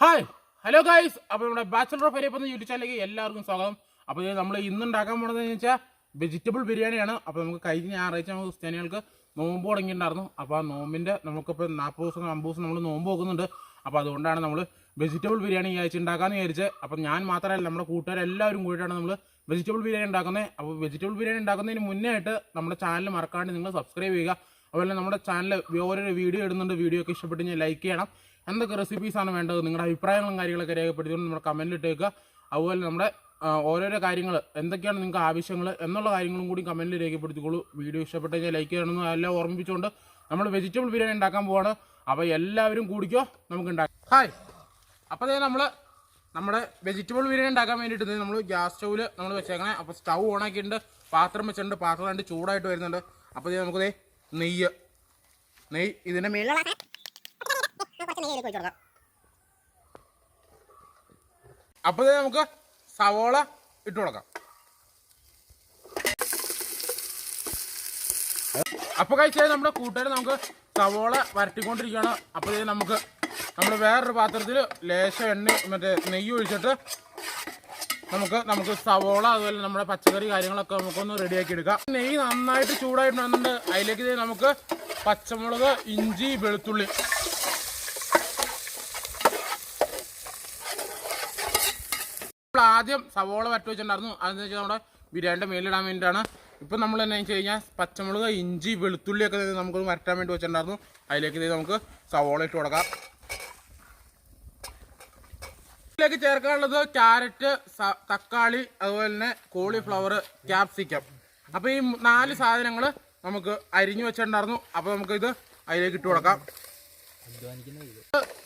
Hi. Hello guys അപ്പോൾ നമ്മുടെ bachelor of എരിയപ്പം YouTube ചാനലിലേക്ക് എല്ലാവർക്കും സ്വാഗതം. അപ്പോൾ നമ്മൾ ഇന്ന് ഉണ്ടാക്കാൻ പോണതെന്ന് വെച്ചാൽ വെജിറ്റബിൾ ബിരിയാണിയാണ് അപ്പോൾ നമുക്ക് കഴിഞ്ഞ ഞായറാഴ്ച നമുക്ക് ക്രിസ്ത്യാനികൾക്ക് നോമ്പ് തുടങ്ങിയിട്ടുണ്ടായിരുന്നു. അപ്പോൾ ആ നോമ്പിന്റെ നമുക്കിപ്പോൾ നാൽപ്പത് ദിവസം അമ്പത് ദിവസം നമ്മൾ നോമ്പ് നോക്കുന്നുണ്ട് അപ്പോൾ അതുകൊണ്ടാണ് നമ്മൾ വെജിറ്റബിൾ ബിരിയാണി ഈ ആഴ്ച ഉണ്ടാക്കാമെന്ന് വിചാരിച്ച്. അപ്പോൾ ഞാൻ മാത്രമല്ല നമ്മുടെ കൂട്ടുകാരെല്ലാവരും കൂടിയിട്ടാണ് നമ്മൾ വെജിറ്റബിൾ ബിരിയാണി ഉണ്ടാക്കുന്നത് അപ്പോൾ വെജിറ്റബിൾ ബിരിയാണി ഉണ്ടാക്കുന്നതിന് മുന്നേ ആയിട്ട് നമ്മുടെ ചാനൽ മറക്കാണ്ട് നിങ്ങൾ സബ്സ്ക്രൈബ് ചെയ്യുക. അതുപോലെ നമ്മുടെ ചാനൽ ഓരോരോ വീഡിയോ ഇടുന്നുണ്ട്. വീഡിയോ ഒക്കെ ഇഷ്ടപ്പെട്ട് ലൈക്ക് ചെയ്യണം. എന്തൊക്കെ റെസിപ്പീസാണ് വേണ്ടത്? നിങ്ങളുടെ അഭിപ്രായങ്ങളും കാര്യങ്ങളൊക്കെ രേഖപ്പെടുത്തിക്കൊണ്ട് നമ്മുടെ കമന്റിൽ ഇട്ടേക്കുക. അതുപോലെ നമ്മുടെ ഓരോരോ കാര്യങ്ങൾ എന്തൊക്കെയാണ് നിങ്ങൾക്ക് ആവശ്യങ്ങൾ എന്നുള്ള കാര്യങ്ങളും കൂടി കമന്റിൽ രേഖപ്പെടുത്തിക്കോളൂ. വീഡിയോ ഇഷ്ടപ്പെട്ട ലൈക്ക് ചെയ്യണമെന്ന് എല്ലാം ഓർമ്മിപ്പിച്ചുകൊണ്ട് നമ്മൾ വെജിറ്റബിൾ ബിരിയാണി ഉണ്ടാക്കാൻ പോവാണ്. അപ്പോൾ എല്ലാവരും കൂടിക്കോ നമുക്ക് ഉണ്ടാക്കാം. ഹായ് അപ്പോൾ അതേ നമ്മൾ നമ്മുടെ വെജിറ്റബിൾ ബിരിയാണി ഉണ്ടാക്കാൻ വേണ്ടിയിട്ട് നമ്മൾ ഗ്യാസ് സ്റ്റൗവിൽ നമ്മൾ വെച്ചേക്കണേ. അപ്പോൾ സ്റ്റൗ ഓണാക്കിയിട്ടുണ്ട്. പാത്രം വെച്ചിട്ടുണ്ട്. പാത്രം രണ്ട് ചൂടായിട്ട് വരുന്നുണ്ട്. അപ്പോൾ നമുക്ക് നെയ്യ്. നെയ്യ് ഇതിന്റെ ദേ നമുക്ക് സവോള ഇട്ട് കൊടുക്കാം. അപ്പോൾ കഴിച്ചാൽ നമ്മുടെ കൂട്ടുകാർ നമുക്ക് സവോള വരട്ടിക്കൊണ്ടിരിക്കുകയാണ്. അപ്പോൾ നമുക്ക് നമ്മൾ വേറൊരു പാത്രത്തിൽ ലേശം എണ്ണ മറ്റേ നെയ്യ് ഒഴിച്ചിട്ട് നമുക്ക് നമുക്ക് സവോള അതുപോലെ നമ്മുടെ പച്ചക്കറി കാര്യങ്ങളൊക്കെ നമുക്കൊന്ന് റെഡിയാക്കി എടുക്കാം. നെയ്യ് നന്നായിട്ട് ചൂടായിട്ട് വന്നിട്ടുണ്ട് അതിലേക്ക് നമുക്ക് പച്ചമുളക് ഇഞ്ചി വെളുത്തുള്ളി. ആദ്യം സവോള വരട്ടി വെച്ചിട്ടുണ്ടായിരുന്നു. അതെന്ന് വെച്ചാൽ നമ്മുടെ ബിരിയാണിന്റെ മേലിടാൻ വേണ്ടിയിട്ടാണ്. ഇപ്പം നമ്മൾ എന്നാ വെച്ച് കഴിഞ്ഞാൽ പച്ചമുളക് ഇഞ്ചി വെളുത്തുള്ളിയൊക്കെ നമുക്ക് വരട്ടാൻ വേണ്ടി വെച്ചിട്ടുണ്ടായിരുന്നു. അതിലേക്ക് ഇത് നമുക്ക് സവോള ഇട്ട് കൊടുക്കാം. ഇതിലേക്ക് ചേർക്കാനുള്ളത് ക്യാരറ്റ് തക്കാളി അതുപോലെ തന്നെ കോളിഫ്ലവർ ക്യാപ്സിക്കം അപ്പോൾ ഈ നാല് സാധനങ്ങൾ നമുക്ക് അരിഞ്ഞു വെച്ചിട്ടുണ്ടായിരുന്നു. അപ്പോൾ നമുക്ക് ഇത് അതിലേക്ക് ഇട്ട് കൊടുക്കാം.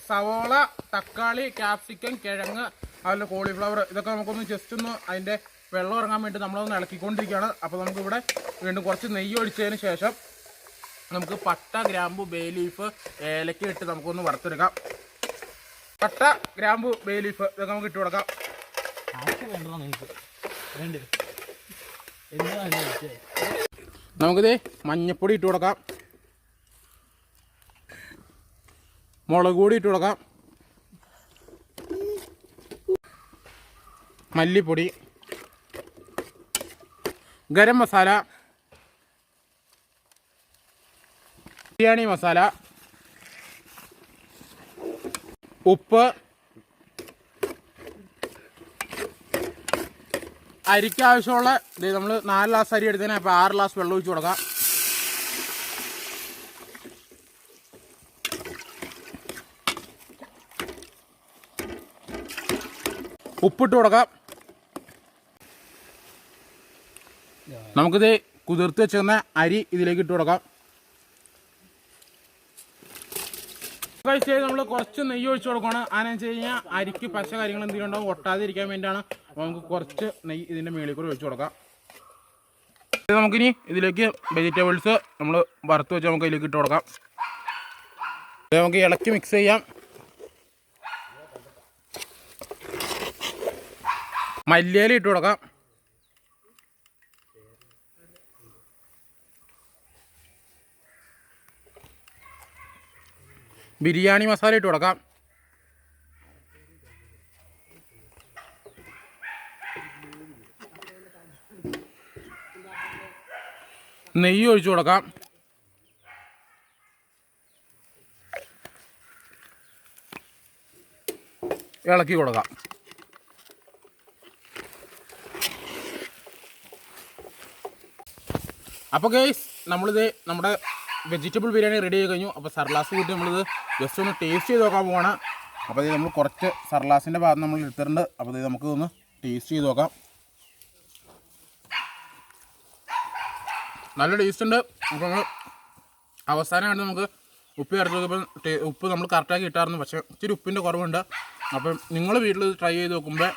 സവോള തക്കാളി ക്യാപ്സിക്കം കിഴങ്ങ് അതുപോലെ കോളിഫ്ലവർ ഇതൊക്കെ നമുക്കൊന്ന് ജസ്റ്റ് ഒന്ന് അതിന്റെ വെള്ളം ഇറങ്ങാൻ വേണ്ടി നമ്മളൊന്ന് ഇളക്കിക്കൊണ്ടിരിക്കുകയാണ്. അപ്പോൾ നമുക്കിവിടെ വീണ്ടും കുറച്ച് നെയ്യ് ഒഴിച്ചതിന് ശേഷം നമുക്ക് പട്ട ഗ്രാമ്പു ബേ ലീഫ് ഏലക്ക ഇട്ട് നമുക്കൊന്ന് വറുത്തെടുക്കാം. പട്ട ഗ്രാമ്പു ബേ ലീഫ് ഇതൊക്കെ നമുക്ക് ഇട്ട് കൊടുക്കാം. നമുക്കിത് മഞ്ഞപ്പൊടി ഇട്ട് കൊടുക്കാം. മുളക് പൊടി ഇട്ട് കൊടുക്കാം. മല്ലിപ്പൊടി ഗരം മസാല ബിരിയാണി മസാല ഉപ്പ് അരിക്ക് ആവശ്യമുള്ള നമ്മൾ നാല് ഗ്ലാസ് അരി എടുത്തതിന് അപ്പോൾ ആറ് ഗ്ലാസ് വെള്ളം ഒഴിച്ച് കൊടുക്കാം. ഉപ്പിട്ട് കൊടുക്കാം. നമുക്കിത് കുതിർത്ത് വെച്ചിരുന്ന അരി ഇതിലേക്ക് ഇട്ട് കൊടുക്കാം. നമ്മൾ കുറച്ച് നെയ്യ് ഒഴിച്ച് കൊടുക്കണം അതിനെന്ന് വെച്ച് കഴിഞ്ഞാൽ അരിക്ക് പശ കാര്യങ്ങൾ എന്തെങ്കിലും ഉണ്ടാവും ഒട്ടാതിരിക്കാൻ അപ്പോൾ നമുക്ക് കുറച്ച് നെയ്യ് ഇതിന്റെ മേളിൽ കൂടി ഒഴിച്ച് കൊടുക്കാം. നമുക്കിനി ഇതിലേക്ക് വെജിറ്റബിൾസ് നമ്മൾ വറുത്ത് വെച്ച് നമുക്ക് ഇതിലേക്ക് ഇട്ട് കൊടുക്കാം. നമുക്ക് ഇളക്കി മിക്സ് ചെയ്യാം. മല്ലിയില ഇട്ട് കൊടുക്കാം. ബിരിയാണി മസാല ഇട്ട് കൊടുക്കാം. നെയ്യ് ഒഴിച്ചു കൊടുക്കാം. ഇളക്കി കൊടുക്കാം. അപ്പോൾ ഗൈസ് നമ്മളിത് നമ്മുടെ വെജിറ്റബിൾ ബിരിയാണി റെഡി ആയി കഴിഞ്ഞു. അപ്പോൾ സർലാസ് കൂട്ടി നമ്മളിത് ജസ്റ്റ് ഒന്ന് ടേസ്റ്റ് ചെയ്ത് നോക്കാൻ പോവാണ്. അപ്പോൾ ഇത് നമ്മൾ കുറച്ച് സർലാസിന്റെ ഭാഗം നമ്മൾ എടുത്തിട്ടുണ്ട്. അപ്പോൾ ഇത് നമുക്ക് ഒന്ന് ടേസ്റ്റ് ചെയ്ത് നോക്കാം. നല്ല ടേസ്റ്റ് ഉണ്ട്. അപ്പോൾ നമ്മൾ അവസാനമായിട്ട് നമുക്ക് ഉപ്പ് ചേർത്ത് നോക്കുമ്പോൾ ഉപ്പ് നമ്മൾ കറക്റ്റാക്കി ഇട്ടായിരുന്നു. പക്ഷേ ഇച്ചിരി ഉപ്പിന്റെ കുറവുണ്ട്. അപ്പം നിങ്ങൾ വീട്ടിൽ ട്രൈ ചെയ്ത് നോക്കുമ്പോൾ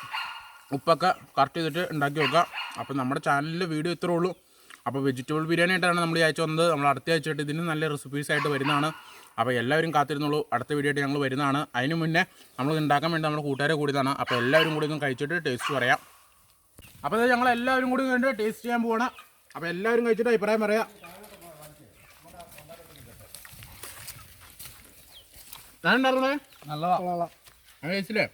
ഉപ്പൊക്കെ കറക്റ്റ് ചെയ്തിട്ട് ഉണ്ടാക്കി വെക്കുക അപ്പം നമ്മുടെ ചാനലിൽ വീഡിയോ ഇത്രേ ഉള്ളൂ. അപ്പോൾ വെജിറ്റബിൾ ബിരിയാണി ആയിട്ടാണ് നമ്മൾ ഈ ആഴ്ച വന്നത്. നമ്മൾ അടുത്ത ആഴ്ചയായിട്ട് ഇതിന് നല്ല റെസിപ്പീസ് ആയിട്ട് വരുന്നതാണ്. അപ്പോൾ എല്ലാവരും കാത്തിരുന്നുള്ളൂ അടുത്ത വീഡിയോ ആയിട്ട് ഞങ്ങൾ വരുന്നതാണ്. അതിന് മുന്നേ നമ്മൾ ഉണ്ടാക്കാൻ വേണ്ടി നമ്മുടെ കൂട്ടുകാരെ കൂടിയതാണ്. അപ്പോൾ എല്ലാവരും കൂടി ഒന്ന് കഴിച്ചിട്ട് ടേസ്റ്റ് പറയാം. അപ്പോൾ ഇത് ഞങ്ങൾ എല്ലാവരും കൂടി കണ്ട് ടേസ്റ്റ് ചെയ്യാൻ പോവാണ്. അപ്പോൾ എല്ലാവരും കഴിച്ചിട്ട് അഭിപ്രായം പറയാം. ഞാൻ ഉണ്ടായിരുന്നേ നല്ലതാ. കഴിച്ചില്ലേ